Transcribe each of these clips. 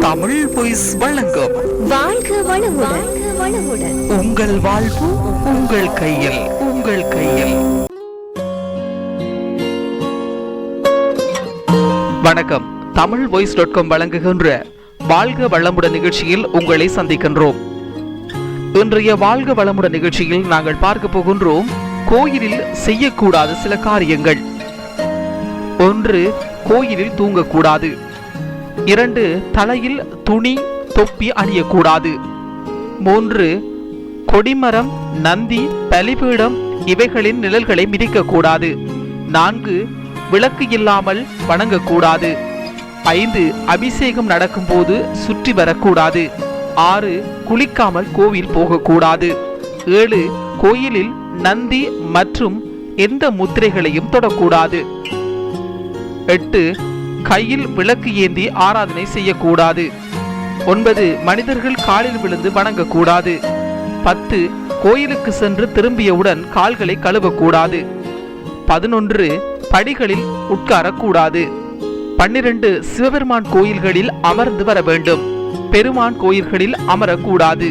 Tamil boys வழங்கும். வாழ்க வளமுடன். உங்கள் வாழ்வு உங்கள் கையில் உங்கள் கையில். வணக்கம். தமிழ் வாய்ஸ் டாட் காம் வழங்குகின்ற வாழ்க வளமுடன் நிகழ்ச்சியில் உங்களை சந்திக்கின்றோம். இன்றைய வாழ்க வளமுடன் நிகழ்ச்சியில் நாங்கள் பார்க்க போகின்றோம் கோயிலில் செய்யக்கூடாத சில காரியங்கள். ஒன்று கோயிலில் தூங்கக்கூடாது. இரண்டு தலையில் துணி தொப்பி அணியக்கூடாது. மூன்று கொடிமரம் நந்தி பலிபீடம் இவைகளின் நிழல்களை மிதிக்கக்கூடாது. நான்கு விளக்கு இல்லாமல் வணங்கக்கூடாது. ஐந்து அபிஷேகம் நடக்கும்போது சுற்றி வரக்கூடாது. ஆறு குளிக்காமல் கோவில் போகக்கூடாது. ஏழு கோயிலில் நந்தி மற்றும் எந்த முத்திரைகளையும் தொடக்கூடாது. எட்டு கையில் விளக்கு ஏந்தி ஆராதனை செய்யக்கூடாது. ஒன்பது மனிதர்கள் காலில் விழுந்து வணங்கக்கூடாது. பத்து கோயிலுக்கு சென்று திரும்பியவுடன் கால்களை கழுவக்கூடாது. பதினொன்று படிகளில் உட்காரக்கூடாது. பன்னிரண்டு சிவபெருமான் கோயில்களில் அமர்ந்து வர வேண்டும். பெருமான் கோயில்களில் அமரக்கூடாது.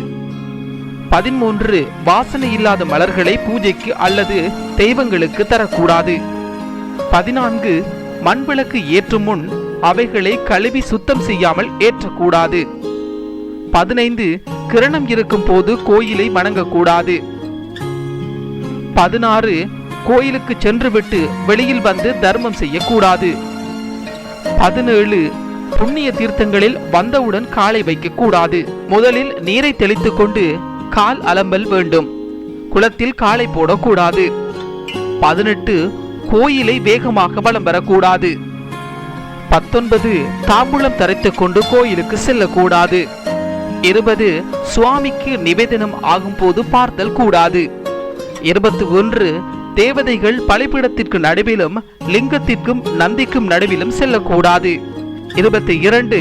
பதிமூன்று வாசனை இல்லாத மலர்களை பூஜைக்கு அல்லது தெய்வங்களுக்கு தரக்கூடாது. பதினான்கு மண்விளக்கு ஏற்றும் முன் அவைகளை கழுவி சுத்தம் செய்யாமல் ஏற்றக்கூடாது. பதினைந்து கிரணம் இருக்கும் போது கோயிலை வணங்கக்கூடாது. பதினாறு கோயிலுக்கு சென்றுவிட்டு வெளியில் வந்து தர்மம் செய்யக்கூடாது. பதினேழு புண்ணிய தீர்த்தங்களில் வந்தவுடன் காலை வைக்கக்கூடாது. முதலில் நீரை தெளித்துக் கொண்டு கால் அலம்பல் வேண்டும். குளத்தில் காலை போடக்கூடாது. பதினெட்டு கோயிலை வேகமாக வலம் வரக்கூடாது. பத்தொன்பது தாம்பூலம் தரைத்துக் கொண்டு கோயிலுக்கு செல்லக்கூடாது. இருபது சுவாமிக்கு நிவேதனம் ஆகும்போது பார்த்தல் கூடாது. இருபத்தி ஒன்று தேவதைகள் பலிபீடத்திற்கு நடுவிலும் லிங்கத்திற்கும் நந்திக்கும் நடுவிலும் செல்லக்கூடாது. இருபத்தி இரண்டு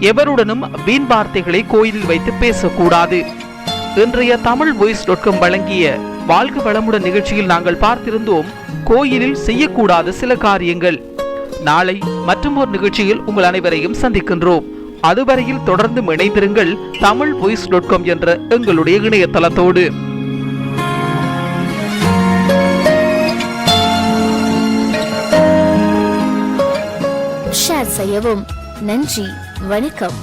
எவருடனும் வீண் வார்த்தைகளை கோயிலில் வைத்து பேசக்கூடாது. இன்றைய தமிழ் வாய்ஸ் டாட் காம் வழங்கிய வாழ்க வளமுடன் நிகழ்ச்சியில் நாங்கள் பார்த்திருந்தோம் கோயிலில் செய்யக்கூடாத சில காரியங்கள். நாளை மற்றும் ஒரு நிகழ்ச்சியில் உங்கள் அனைவரையும் சந்திக்கின்றோம். அதுவரையில் தொடர்ந்து இணைந்திருங்கள் தமிழ் வாய்ஸ் டாட் காம் என்ற எங்களுடைய இணையதளத்தோடு. அடையவும் நன்றி வணக்கம்